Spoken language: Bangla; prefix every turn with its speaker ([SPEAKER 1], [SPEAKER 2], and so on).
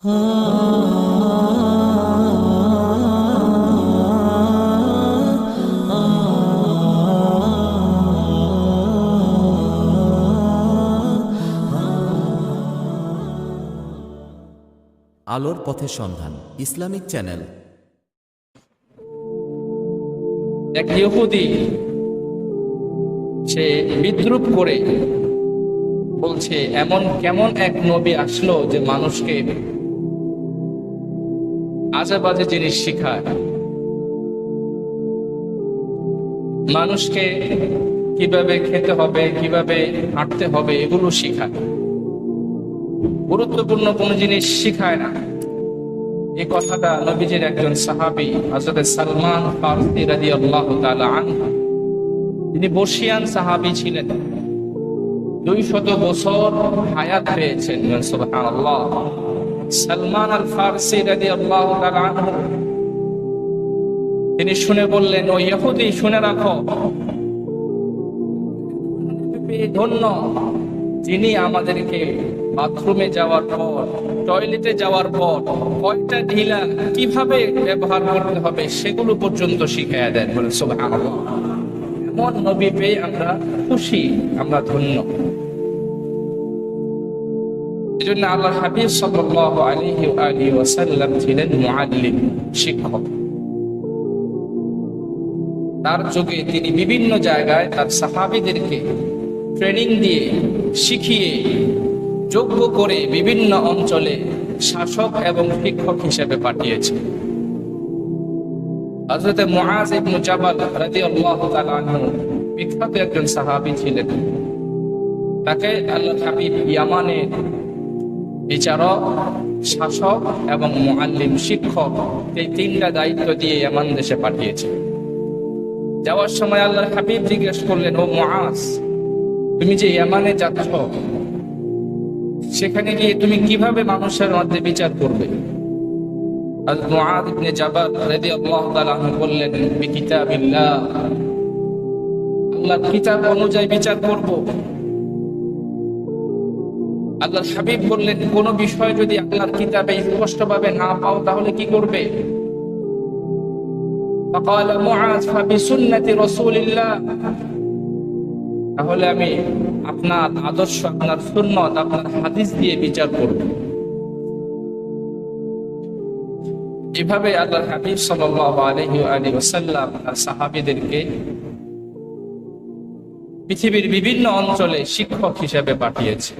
[SPEAKER 1] আলোর পথের সন্ধান, ইসলামিক চ্যানেল।
[SPEAKER 2] এক ইহুদি, সে বিদ্রুপ করে বলছে, এমন কেমন এক নবী আসলো যে মানুষকে আজে বাজে জিনিস শিখায়। মানুষকে কীভাবে খেতে হবে, কীভাবে হাঁটতে হবে, এগুলো শিখায়। গুরুত্বপূর্ণ কোনো জিনিস শিখায় না। এই কথাটা নবীজির একজন সাহাবি, হযরত সালমান ফারসি তাআলা আনহু, তিনি বর্ষিয়ান সাহাবি ছিলেন। দুই শত বছর হায়াত পেয়েছেন। সুবহানাল্লাহ। সালমান আল ফারসি রাজি তাআলা আনহু। তিনি শুনে বললেন, ও ইহুদি, শুনে রাখো। ধন্য যিনি আমাদেরকে বাথরুমে যাওয়ার পর, টয়লেটে যাওয়ার পর, কয়টা ঢিলা কীভাবে ব্যবহার করতে হবে সেগুলো পর্যন্ত শিখাইয়া দেন। বলে সুবহানাল্লাহ। এমন নবী পেয়ে আমরা খুশি, আমরা ধন্য। এজন্য আল্লাহ হাবিব সাল্লাল্লাহু আলাইহি ওয়া আলিহি ওয়াসাল্লাম ছিলেন মুআল্লিম, শিক্ষক। তার যুগে তিনি বিভিন্ন জায়গায় তার সাহাবীদেরকে ট্রেনিং দিয়ে, শিখিয়ে, যোগ্য করে বিভিন্ন অঞ্চলে শাসক এবং শিক্ষক হিসেবে পাঠিয়েছে হযরত মুআজ ইবনে জাবাল রাদিয়াল্লাহু তাআলা আনহু বিখ্যাত একজন সাহাবী ছিলেন। তাকে আল্লাহ হাবিব ইয়ামানের বিচারক, শাসক এবং মুআল্লিম শিক্ষক এই তিনটা দায়িত্ব দিয়ে ইয়ামান দেশে পাঠিয়েছে। যাওয়ার সময় আল্লাহর হাবিব জিজ্ঞেস করলেন, ও মুআজ, তুমি যে ইয়ামানে যাচ্ছ, সেখানে গিয়ে তুমি কীভাবে মানুষের মধ্যে বিচার করবে? বিকিতাবিল্লাহ কিতাব অনুযায়ী বিচার করব। আল্লাহ হাবিব বললেন কোন বিষয় যদি আল্লাহর কিতাবে স্পষ্ট ভাবে না পাও, তাহলে কি করবে? তাহলে আমি আপনার আদর্শ, আপনার সুন্নত, আপনার হাদিস দিয়ে বিচার করব। এভাবে আল্লাহ হাবিব সাল্লাম সাহাবিদেরকে পৃথিবীর বিভিন্ন অঞ্চলে শিক্ষক হিসেবে পাঠিয়েছে।